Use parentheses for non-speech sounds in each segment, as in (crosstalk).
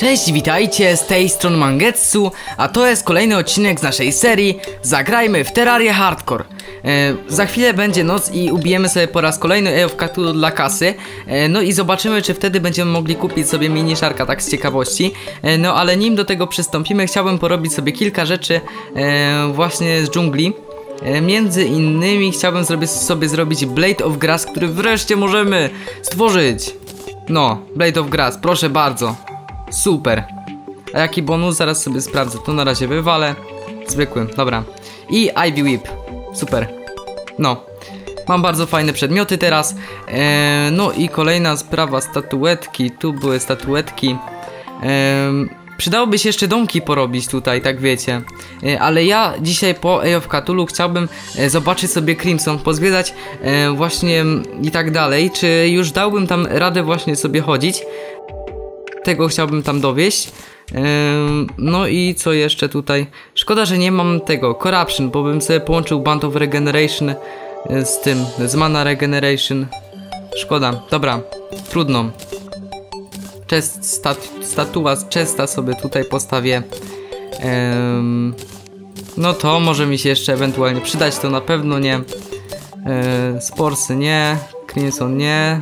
Cześć, witajcie, z tej strony Mangetsu, a to jest kolejny odcinek z naszej serii Zagrajmy w Terrarię Hardcore. E, za chwilę będzie noc i ubijemy sobie po raz kolejny EOF dla kasy. E, no i zobaczymy, czy wtedy będziemy mogli kupić sobie mini szarka tak z ciekawości. E, no ale nim do tego przystąpimy, chciałbym porobić sobie kilka rzeczy e, właśnie z dżungli. E, Między innymi chciałbym sobie zrobić Blade of Grass, który wreszcie możemy stworzyć. No, Blade of Grass, proszę bardzo. Super. A jaki bonus? Zaraz sobie sprawdzę. To na razie wywalę. Zwykły, dobra. I Ivy Whip. Super. No. Mam bardzo fajne przedmioty teraz. Eee, no i kolejna sprawa, statuetki. Tu były statuetki. Eee, przydałoby się jeszcze domki porobić tutaj, tak wiecie. Eee, ale ja dzisiaj po Eye of Cthulhu chciałbym e, zobaczyć sobie Crimson, pozwiedzać e, właśnie i tak dalej. Czy już dałbym tam radę właśnie sobie chodzić? Tego chciałbym tam dowieść. No i co jeszcze tutaj? Szkoda, że nie mam tego Corruption, bo bym sobie połączył Band of Regeneration y, z tym, z Mana Regeneration. Szkoda, dobra, trudno. Chest, stat, statua z chesta sobie tutaj postawię. No to może mi się jeszcze ewentualnie przydać, to na pewno nie. Yy, Sporsy nie, Crimson nie.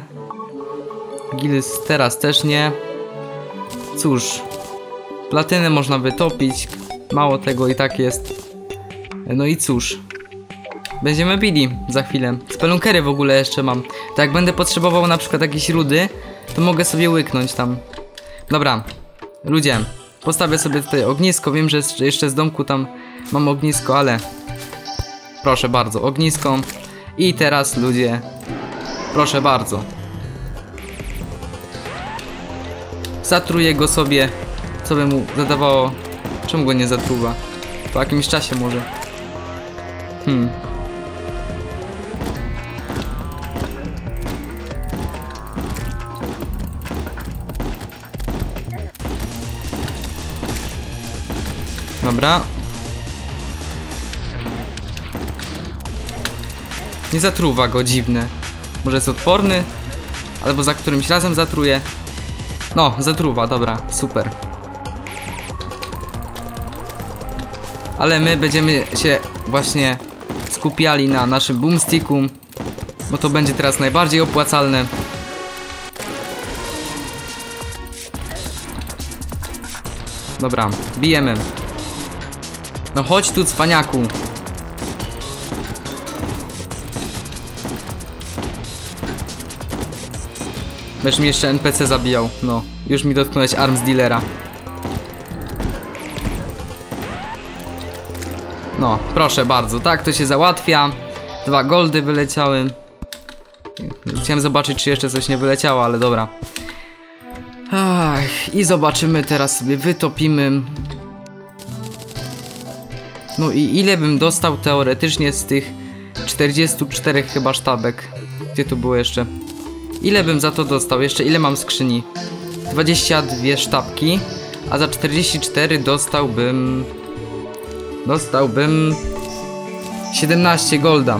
Gills teraz też nie. Cóż, platynę można wytopić, mało tego i tak jest. No i cóż, będziemy bili za chwilę. Spelunkery w ogóle jeszcze mam. To jak będę potrzebował na przykład jakieś rudy, to mogę sobie łyknąć tam. Dobra, ludzie, postawię sobie tutaj ognisko. Wiem, że jeszcze z domku tam mam ognisko, ale proszę bardzo, ognisko. I teraz ludzie, proszę bardzo. Zatruję go sobie, co by mu zadawało. Czemu go nie zatruwa? Po jakimś czasie może. Hmm. Dobra. Nie zatruwa go, dziwne. Może jest odporny? Albo za którymś razem zatruje. No, zatruwa, dobra, super. Ale my będziemy się właśnie skupiali na naszym boomsticku, bo to będzie teraz najbardziej opłacalne. Dobra, bijemy. No chodź tu, cwaniaku. Będziesz mi jeszcze NPC zabijał. No, już mi dotknąłeś arms dealera. No, proszę bardzo, tak to się załatwia. Dwa goldy wyleciały. Chciałem zobaczyć, czy jeszcze coś nie wyleciało, ale dobra. Ach, I zobaczymy teraz sobie, wytopimy. No i ile bym dostał teoretycznie z tych 44 chyba sztabek? Gdzie to było jeszcze? Ile bym za to dostał? Jeszcze ile mam skrzyni? 22 sztabki, a za 44 dostałbym... Dostałbym... 17 golda.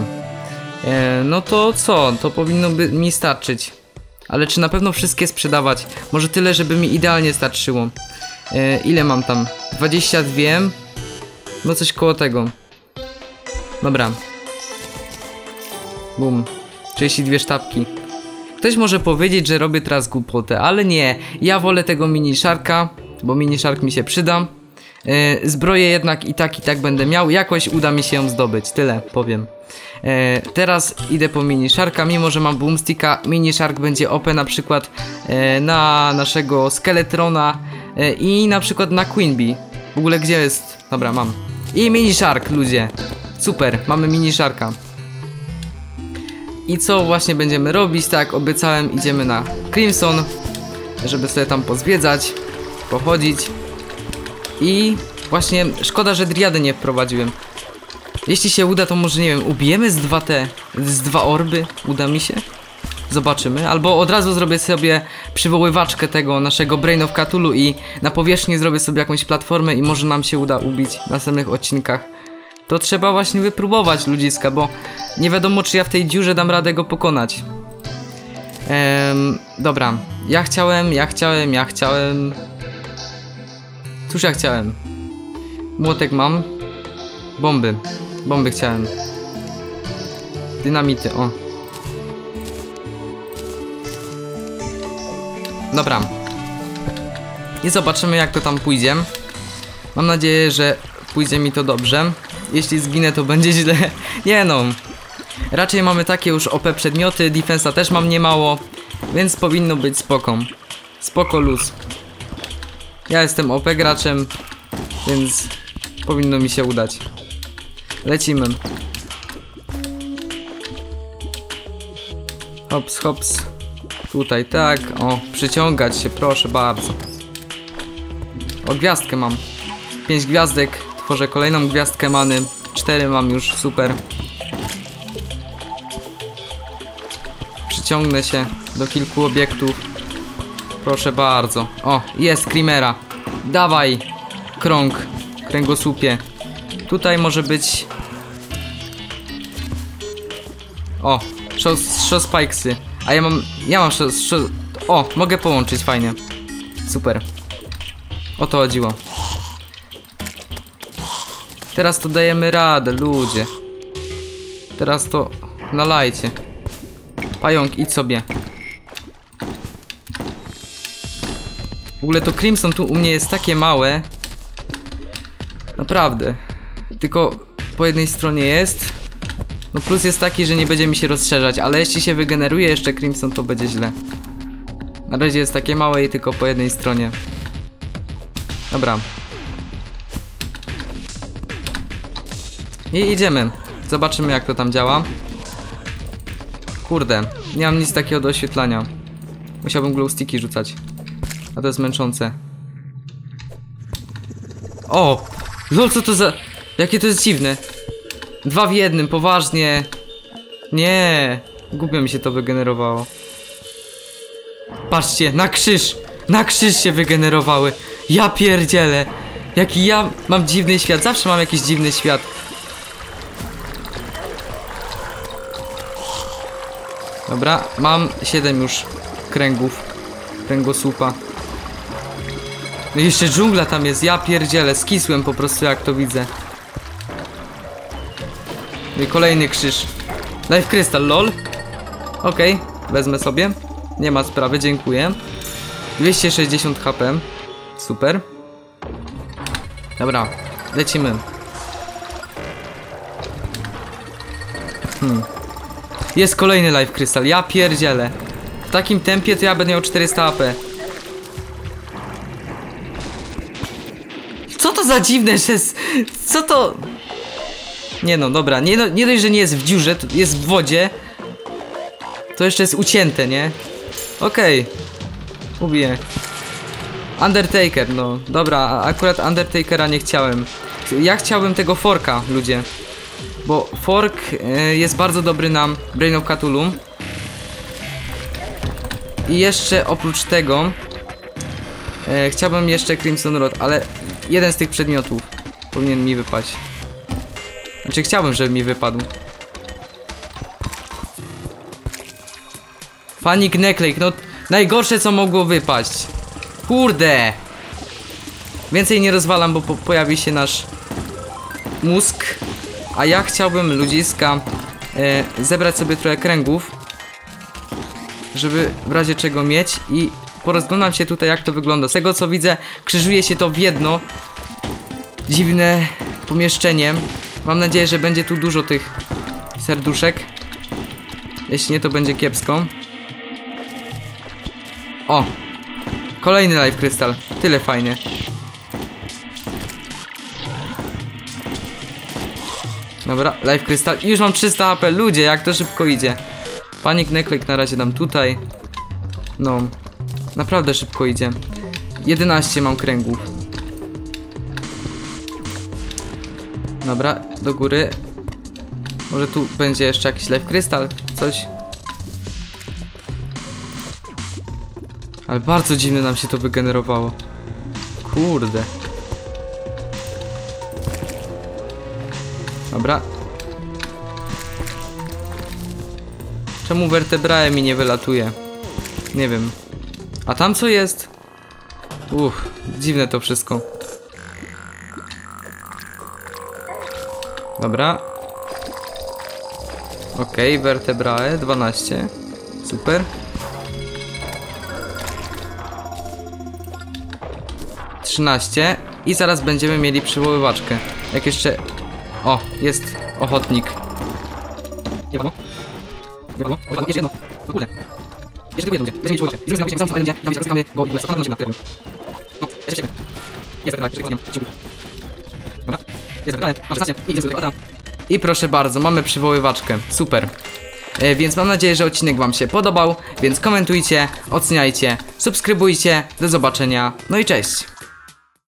E, no to co? To powinno by mi starczyć. Ale czy na pewno wszystkie sprzedawać? Może tyle, żeby mi idealnie starczyło. E, ile mam tam? 22? No coś koło tego. Dobra. Bum. 32 sztabki. Ktoś może powiedzieć, że robię teraz głupotę, ale nie. Ja wolę tego mini szarka, bo mini szark mi się przyda. Yy, zbroję jednak i tak i tak będę miał. Jakoś uda mi się ją zdobyć. Tyle powiem. Yy, teraz idę po mini szarka, mimo że mam boomsticka. Mini szark będzie OP na przykład yy, na naszego skeletrona i na przykład na Queen Bee. W ogóle gdzie jest? Dobra, mam. I mini szark, ludzie. Super, mamy mini szarka. I co właśnie będziemy robić? Tak, obiecałem, idziemy na Crimson, żeby sobie tam pozwiedzać, pochodzić. I właśnie szkoda, że Driady nie wprowadziłem. Jeśli się uda, to może nie wiem, ubijemy z dwa te, z dwa orby? Uda mi się? Zobaczymy. Albo od razu zrobię sobie przywoływaczkę tego naszego Brain of Cthulhu i na powierzchni zrobię sobie jakąś platformę i może nam się uda ubić w następnych odcinkach. To trzeba właśnie wypróbować ludziska, bo nie wiadomo czy ja w tej dziurze dam radę go pokonać. Ehm, dobra, ja chciałem, ja chciałem, ja chciałem... Cóż ja chciałem? Młotek mam. Bomby. Bomby chciałem. Dynamity, o. Dobra. I zobaczymy jak to tam pójdzie. Mam nadzieję, że pójdzie mi to dobrze. Jeśli zginę, to będzie źle. (laughs) Nie no. Raczej mamy takie już OP przedmioty, defensa też mam niemało, więc powinno być spoko. Spoko luz. Ja jestem OP graczem, więc powinno mi się udać. Lecimy. Hops, hops. Tutaj tak, o, przyciągać się, proszę bardzo. O, gwiazdkę mam. 5 gwiazdek, tworzę kolejną gwiazdkę many. 4 mam już, super. Przyciągnę się do kilku obiektów. Proszę bardzo. O, jest Creamera. Dawaj, krąg, kręgosłupie. Tutaj może być... O, show, show spikesy. A ja mam, ja mam show, show... O, mogę połączyć, fajnie. Super. O to chodziło. Teraz to dajemy radę, ludzie. Teraz to nalajcie. Pająk, idź sobie. W ogóle to Crimson tu u mnie jest takie małe. Naprawdę. Tylko po jednej stronie jest. No plus jest taki, że nie będzie mi się rozszerzać, ale jeśli się wygeneruje jeszcze Crimson, to będzie źle. Na razie jest takie małe i tylko po jednej stronie. Dobra. I idziemy. Zobaczymy jak to tam działa. Kurde, nie mam nic takiego do oświetlania. Musiałbym glowsticki rzucać. A to jest męczące. O! Lol, co to za... Jakie to jest dziwne. Dwa w jednym, poważnie. Nie. Głupio mi się to wygenerowało. Patrzcie, na krzyż! Na krzyż się wygenerowały. Ja pierdzielę. Jaki ja mam dziwny świat. Zawsze mam jakiś dziwny świat. Dobra, mam 7 już kręgów. Kręgosłupa. No jeszcze dżungla tam jest, ja pierdzielę, skisłem po prostu jak to widzę. No i kolejny krzyż. Life Crystal, lol. Okej, wezmę sobie. Nie ma sprawy, dziękuję. 260 HP. Super. Dobra, lecimy. Hmm. Jest kolejny Life Crystal, ja pierdzielę. W takim tempie to ja będę miał 400 AP. Co to za dziwne, że jest... Co to... Nie no, dobra, nie, no, nie dość, że nie jest w dziurze, jest w wodzie. To jeszcze jest ucięte, nie? Okej. Okay. Ubiję. Undertaker, no. Dobra, akurat Undertakera nie chciałem. Ja chciałbym tego forka, ludzie. Bo fork y, jest bardzo dobry na Brain of Cthulhu. I jeszcze oprócz tego e, chciałbym jeszcze Crimson Rod, ale jeden z tych przedmiotów powinien mi wypaść. Znaczy chciałbym, żeby mi wypadł. Panic Necklake, no najgorsze co mogło wypaść. Kurde! Więcej nie rozwalam, bo po pojawi się nasz mózg. A ja chciałbym ludziska e, zebrać sobie trochę kręgów żeby w razie czego mieć i porozglądam się tutaj jak to wygląda. Z tego co widzę, krzyżuje się to w jedno dziwne pomieszczenie. Mam nadzieję, że będzie tu dużo tych serduszek. Jeśli nie, to będzie kiepsko. O! Kolejny life krystal. Tyle fajnie. Dobra, life krystal. I już mam 300 HP. Ludzie, jak to szybko idzie. Panik Necklake na razie dam tutaj. No, naprawdę szybko idzie. 11 mam kręgów. Dobra, do góry. Może tu będzie jeszcze jakiś life krystal, coś. Ale bardzo dziwne nam się to wygenerowało. Kurde. Dobra. Czemu wertebrae mi nie wylatuje? Nie wiem. A tam co jest? Uff, dziwne to wszystko. Dobra. Okej, okay, vertebrae 12. Super. Trzynaście. I zaraz będziemy mieli przywoływaczkę. Jak jeszcze o, jest ochotnik. Nie wiadomo. Nie wiadomo. Jeszcze jedno. W ogóle. Jeszcze jedno ludzie. Weźmy przywołycie. Zrobimy na sam będzie. Tam się rozkamy, bo w ogóle stanę na. No, jeszcze ciebie. Jest tak, czyli Dobra. Jest wybrane. Mam 16 i idę sobie I proszę bardzo, mamy przywoływaczkę. Super. E, Więc mam nadzieję, że odcinek Wam się podobał, więc komentujcie, oceniajcie, subskrybujcie, do zobaczenia, no i cześć!